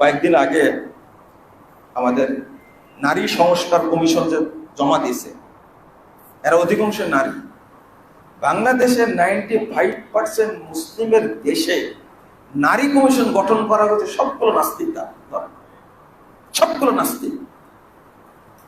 কয়েকদিন আগে আমাদের নারী সংস্কার কমিশন যে জমা দিয়েছে, এরা অধিকাংশ নারী। বাংলাদেশের নাইনটি ফাইভ পার্সেন্ট মুসলিমের দেশে নারী কমিশন গঠন করা হচ্ছে সবগুলো নাস্তিক। সবগুলো নাস্তিক।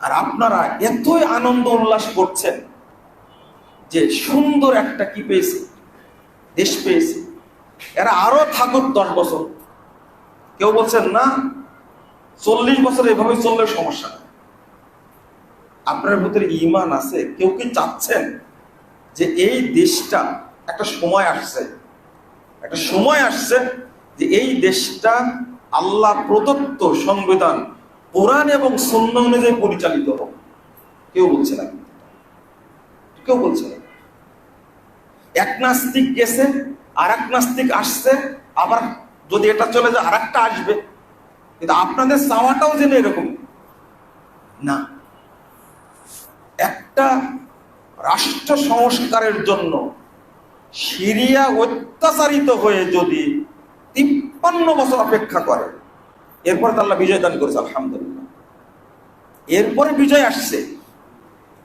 আর আপনারা এতই আনন্দ উল্লাস করছেন যে সুন্দর একটা কি পেয়েছে? দেশ পেয়েছি। এরা আরও থাকুক দশ বছর। কেউ বলছেন, না, চল্লিশ বছর এভাবে চললে সমস্যা। আপনার ভিতরে ইমান আছে, কেউ কি চাচ্ছেন যে এই দেশটা একটা সময় আসছে, একটা সময় আসছে যে এই দেশটা আল্লাহ প্রদত্ত সংবিধান, কোরআন এবং সন্ন্য অনুযায়ী পরিচালিত হোক? কেউ বলছে না। কেউ বলছে না। এক নাস্তিক গেছে আর এক নাস্তিক আসছে, আবার যদি এটা চলে যায় আর একটা আসবে। কিন্তু আপনাদের চাওয়াটাও যেন এরকম। না। একটা রাষ্ট্র সংস্কারের জন্য সিরিয়া অত্যাচারিত হয়ে যদি তিপ্পান্ন বছর অপেক্ষা করে, এরপরে তো আল্লাহ বিজয় দান করেছে, আলহামদুলিল্লাহ। এরপরে বিজয় আসছে।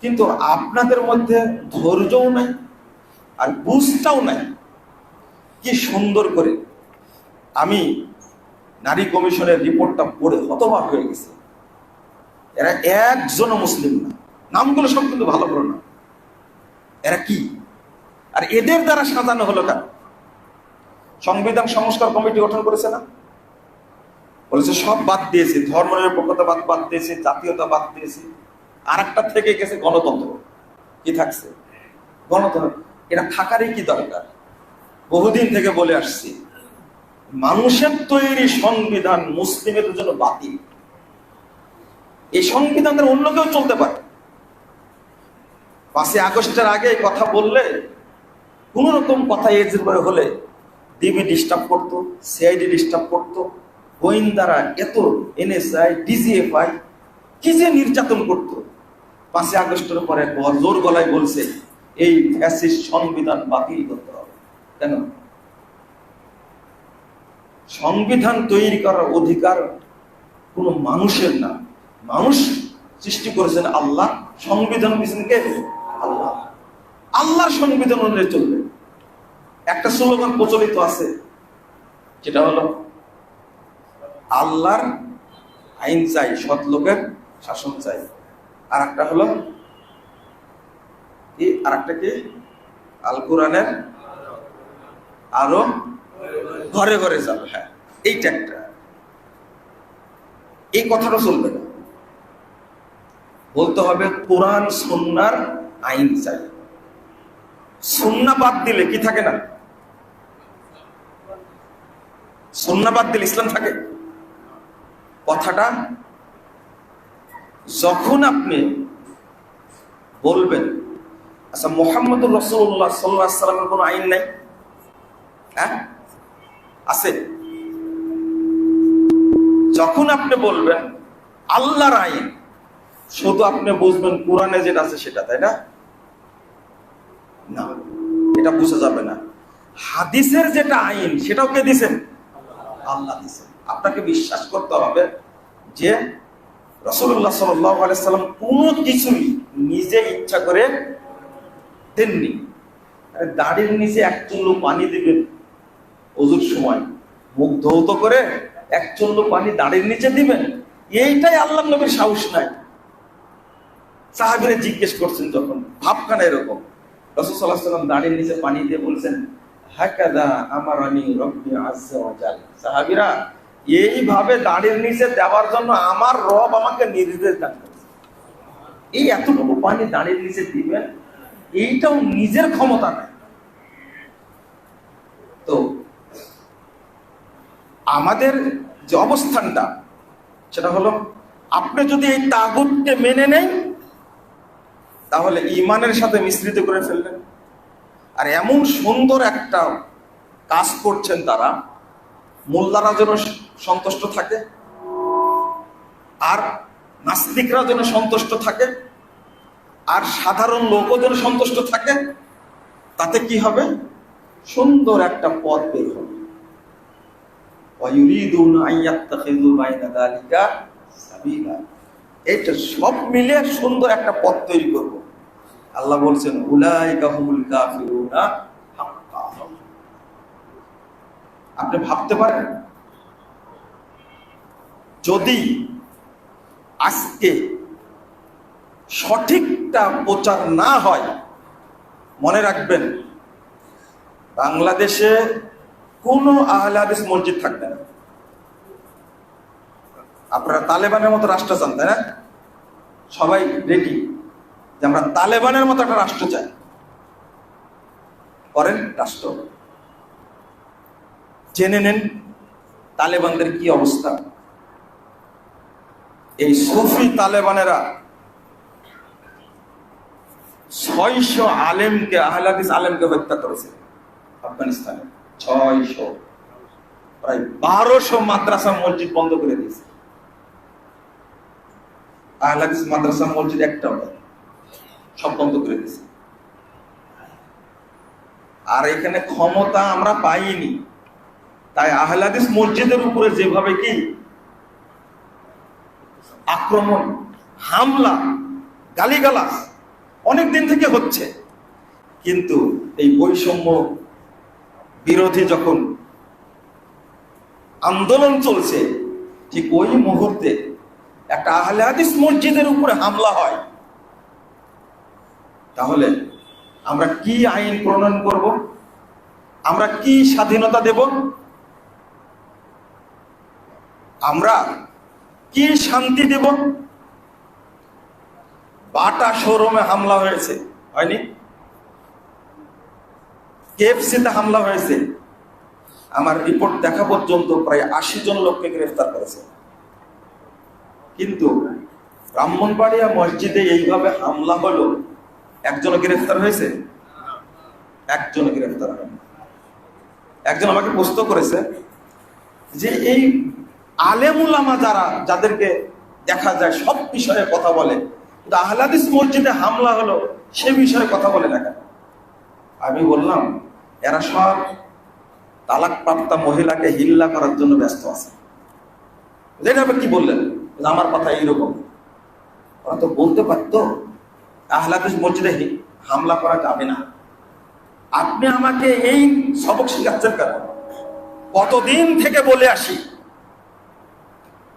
কিন্তু আপনাদের মধ্যে ধৈর্যও নাই, আর বুঝটাও নাই, কি সুন্দর করে আমি নারী কমিশনের রিপোর্টটা পড়ে হতবাক হয়ে গেছে। এরা একজনও মুসলিম না। নামগুলো সব কিন্তু ভালো করে না। এরা কি? আর এদের দ্বারা সাজানো হলো কেন? সংবিধান সংস্কার কমিটি গঠন করেছে না? বলেছে সব বাদ দিয়েছে, ধর্ম নিরপেক্ষতা বাদ বাদ দিয়েছে জাতীয়তা বাদ দিয়েছে। আর একটা থেকে গেছে গণতন্ত্র। কি থাকছে? গণতন্ত্র। এটা থাকারই কি দরকার? বহুদিন থেকে বলে আসছি মানুষের তৈরি সংবিধান মুসলিমের জন্য বাতিল। এই সংবিধানের অন্য কেউ চলতে পারে। পাঁচই আগস্টের আগে কথা বললে কোন রকম কথা এজের পরে হলে ডিবি ডিস্টার্ব করতো, সিআইডি ডিস্টার্ব করতো, গোয়েন্দারা এত এনএসআই, ডিজিএফআই, কি যে নির্যাতন করতো। পাঁচই আগস্টের পরে জোর গলায় বলছে, এই ফ্যাসিস্ট সংবিধান বাতিল করতে হবে। কেন? সংবিধান তৈরি করার অধিকার কোনো মানুষের না। মানুষ সৃষ্টি করেছেন আল্লাহ, সংবিধান দিয়েছেন কে? আল্লাহ। আল্লাহর সংবিধান অনুযায়ী চলবে। একটা স্লোগান প্রচলিত আছে, যেটা হলো, আল্লাহর আইন চাই, সৎ লোকের শাসন চাই। আর একটা হলো, কি? আর একটা কি? আল কোরআনের আরও ঘরে ঘরে যাবে হ্যাঁ। এইটা একটা। এই কথাটা চলবে না। বলতে হবে কোরআন সন্ন্যার আইন চাই। সন্না বাদ দিলে কি থাকে না? সন্না বাদ দিলে ইসলাম থাকে। কথাটা যখন আপনি বলবেন আচ্ছা মোহাম্মদ রসুল্লাহ সাল্লাহ সাল্লামের কোনো আইন নাই? হ্যাঁ? আছে। যখন আপনি বলবেন, আল্লাহর আইন, শুধু আপনি বুঝবেন কোরআনে যেটা আছে সেটা, তাই না? না, এটা বোঝা যাবে না। হাদিসের যেটা আইন, সেটাও কে দিছেন? আল্লাহ দিছেন। আপনাকে বিশ্বাস করতে হবে যে রসুল্লাহ সাল্লাম কোনো কিছুই নিজে ইচ্ছা করে দেননি। দাড়ির নিচে এক চুল্লু পানি দিবেন। অজুর সময় মুখ ধৌত করে এক চুল্লু পানি দাড়ির নিচে দিবেন, এইটাই আল্লাহ নবীর সাহস নাই। সাহাবিরে জিজ্ঞেস করছেন যখন ভাবখানা এরকম। রসুল্লাহ সাল্লাম দাড়ির নিচে পানি দিয়ে বলছেন আমার ওয়া এইভাবে দাড়ির নিচে দেওয়ার জন্য আমার রব আমাকে নির্দেশ এই এতটুকু পানি নিচে দিবেন, এইটাও নিজের ক্ষমতা নাই তো আমাদের যে অবস্থানটা, সেটা হলো আপনি যদি এই তাগুতকে মেনে নেন, তাহলে ইমানের সাথে মিশ্রিত করে ফেললেন। আর এমন সুন্দর একটা কাজ করছেন তারা, মোল্লারা যেন সন্তুষ্ট থাকে, আর নাস্তিকরা যেন সন্তুষ্ট থাকে, আর সাধারণ লোকও যেন সন্তুষ্ট থাকে, তাতে কি হবে? সুন্দর একটা পথ বের হবে। এটা সব মিলে সুন্দর একটা পথ তৈরি করব। আল্লাহ বলছেন, উলাইকা হুমুল কাফিরুনা আপনি ভাবতে পারেন, যদি আজকে সঠিকটা প্রচার না হয়, মনে রাখবেন, বাংলাদেশে কোনো আহলে মসজিদ থাকবে না। আপনারা তালেবানের মতো রাষ্ট্র চান, তাই না? সবাই রেডি যে আমরা তালেবানের মতো একটা রাষ্ট্র চাই। করেন রাষ্ট্র। জেনে নেন তালেবানদের কি অবস্থা। এই সুফি তালেবানেরা ছয়শো আলেমকে, আহলাদিস আলেমকে হত্যা করেছে আফগানিস্তানে। ছয়শো, প্রায় বারোশো মাদ্রাসা মসজিদ বন্ধ করে দিয়েছে। আহলাদিস মাদ্রাসা মসজিদ একটাও সব বন্ধ করে দিয়েছে। আর এখানে ক্ষমতা আমরা পাইনি। তাই আহলাদিস মসজিদের উপরে যেভাবে কি আক্রমণ, হামলা গালিগালাস অনেক দিন থেকে হচ্ছে, কিন্তু এই বৈষম্য বিরোধী যখন আন্দোলন চলছে, ঠিক ওই মুহূর্তে একটা আহলে হাদিস মসজিদের উপরে হামলা হয়। তাহলে আমরা কি আইন প্রণয়ন করব? আমরা কি স্বাধীনতা দেব? আমরা কি শান্তি দেব? বাটা শোরুমে হামলা হয়েছে, হয়নি? কেএফসিতে হামলা হয়েছে। আমার রিপোর্ট দেখা পর্যন্ত প্রায় আশি জন লোককে গ্রেফতার করেছে। কিন্তু ব্রাহ্মণবাড়িয়া মসজিদে এইভাবে হামলা হলো, একজন গ্রেফতার হয়েছে? একজন গ্রেফতার হয়নি। একজন আমাকে প্রশ্ন করেছে যে এই আলেমুলামা যারা, যাদেরকে দেখা যায় সব বিষয়ে কথা বলে, কিন্তু আহলাদিস মসজিদে হামলা হলো, সে বিষয়ে কথা বলে না কেন? আমি বললাম এরা সব তালাক প্রাপ্তা মহিলাকে হিল্লা করার জন্য ব্যস্ত আছে। এটা আবার কি বললেন? আমার কথা এইরকম। ওরা তো বলতে পারতো আহলাদিস মসজিদে হামলা করা যাবে না। আপনি আমাকে এই সবক শিখাচ্ছেন কেন কতদিন থেকে বলে আসি,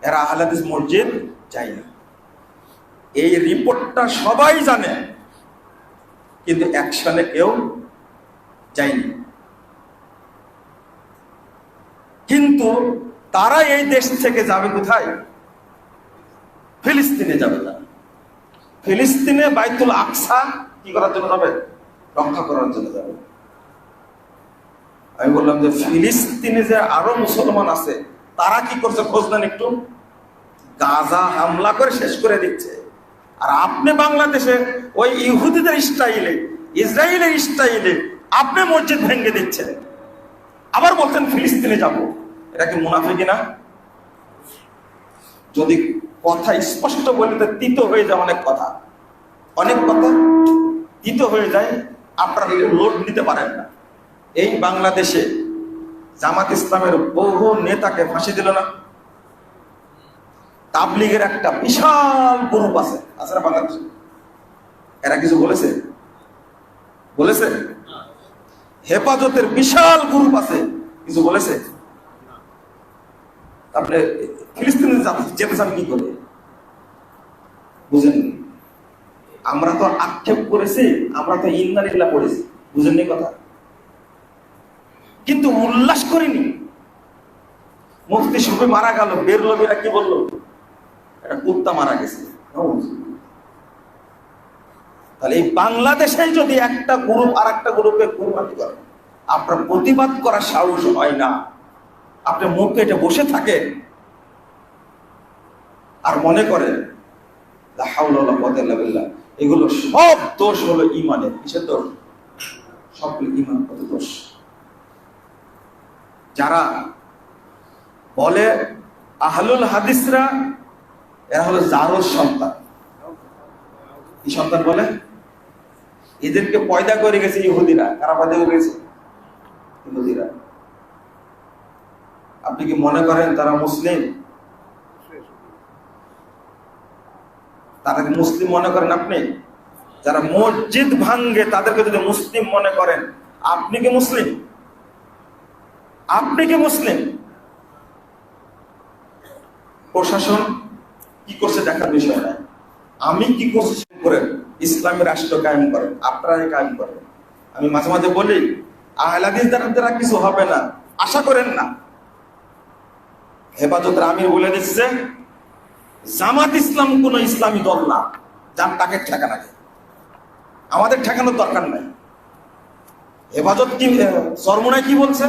এরা আহলাদিস মসজিদ চাই না। এই রিপোর্টটা সবাই জানে, কিন্তু অ্যাকশনে কেউ যায়নি কিন্তু তারা এই দেশ থেকে যাবে কোথায়? ফিলিস্তিনে যাবে না ফিলিস্তিনে বাইতুল আকসা কি করার জন্য যাবে? রক্ষা করার জন্য যাবে। আমি বললাম যে ফিলিস্তিনে যে আরও মুসলমান আছে, তারা কি করছে খোঁজ নেন একটু? গাজা হামলা করে শেষ করে দিচ্ছে। আর আপনি বাংলাদেশে ওই ইহুদিদের স্টাইলে ইসরায়েলের স্টাইলে আপনি মসজিদ ভেঙে দিচ্ছেন। আবার বলছেন, ফিলিস্তিনে যাব। এটা কি মুনাফে কিনা যদি কথা স্পষ্ট বলে, তো তিত হয়ে যায় অনেক কথা। অনেক কথা তিত হয়ে যায়, আপনারা লোড নিতে পারেন না। এই বাংলাদেশে জামাত ইসলামের বহু নেতাকে ফাঁসি দিল না। তাবলিগের একটা বিশাল গ্রুপ আছে আছে না বাংলাদেশে? এরা কিছু বলেছে? বলেছে? হেফাজতের বিশাল গ্রুপ আছে। কিছু বলেছে? তারপরে ফিলিস্তিনে যেতে চান কি করে? বুঝেন আমরা তো আক্ষেপ করেছি, আমরা তো ইন্দানিল্লা করেছি বুঝেননি কথা? কিন্তু উল্লাস করিনি। মুফতি সুফি মারা গেল, বেরলবিরা কি বলল? একটা কুত্তা মারা গেছে। তাহলে এই বাংলাদেশে যদি একটা গ্রুপ আর একটা গ্রুপে কুরবানি করে আপনার প্রতিবাদ করার সাহস হয় না। আপনি মুখ কেটে বসে থাকেন। আর মনে করেন এগুলো সব দোষ হলো ইমানের কিসের দোষ? সবগুলো ইমান কত দোষ? যারা বলে আহলুল হাদিসরা, এরা হলো জারোর সন্তান। কি সন্তান বলে? এদেরকে পয়দা করে গেছে ইহুদিরা। কারা পয়দা করে গেছে? ইহুদিরা। আপনি কি মনে করেন তারা মুসলিম? তাদেরকে মুসলিম মনে করেন আপনি? যারা মসজিদ ভাঙ্গে তাদেরকে যদি মুসলিম মনে করেন, আপনি কি মুসলিম? আপনি কি মুসলিম? প্রশাসন কি করছে দেখার বিষয় নাই। আমি কি করছি সেটা করেন। ইসলামী রাষ্ট্র কায়েম করেন, আপনারাই কায়েম করেন। আমি মাঝে মাঝে বলি, আহলাদিস দ্বারা দ্বারা কিছু হবে না, আশা করেন না। হেফাজতের আমির বলে দিচ্ছে, জামাত ইসলাম কোন ইসলামী দল না, যার তাকে ঠেকানা আমাদের ঠেকানোর দরকার নাই। হেফাজত কি সরমনায় কি বলছে?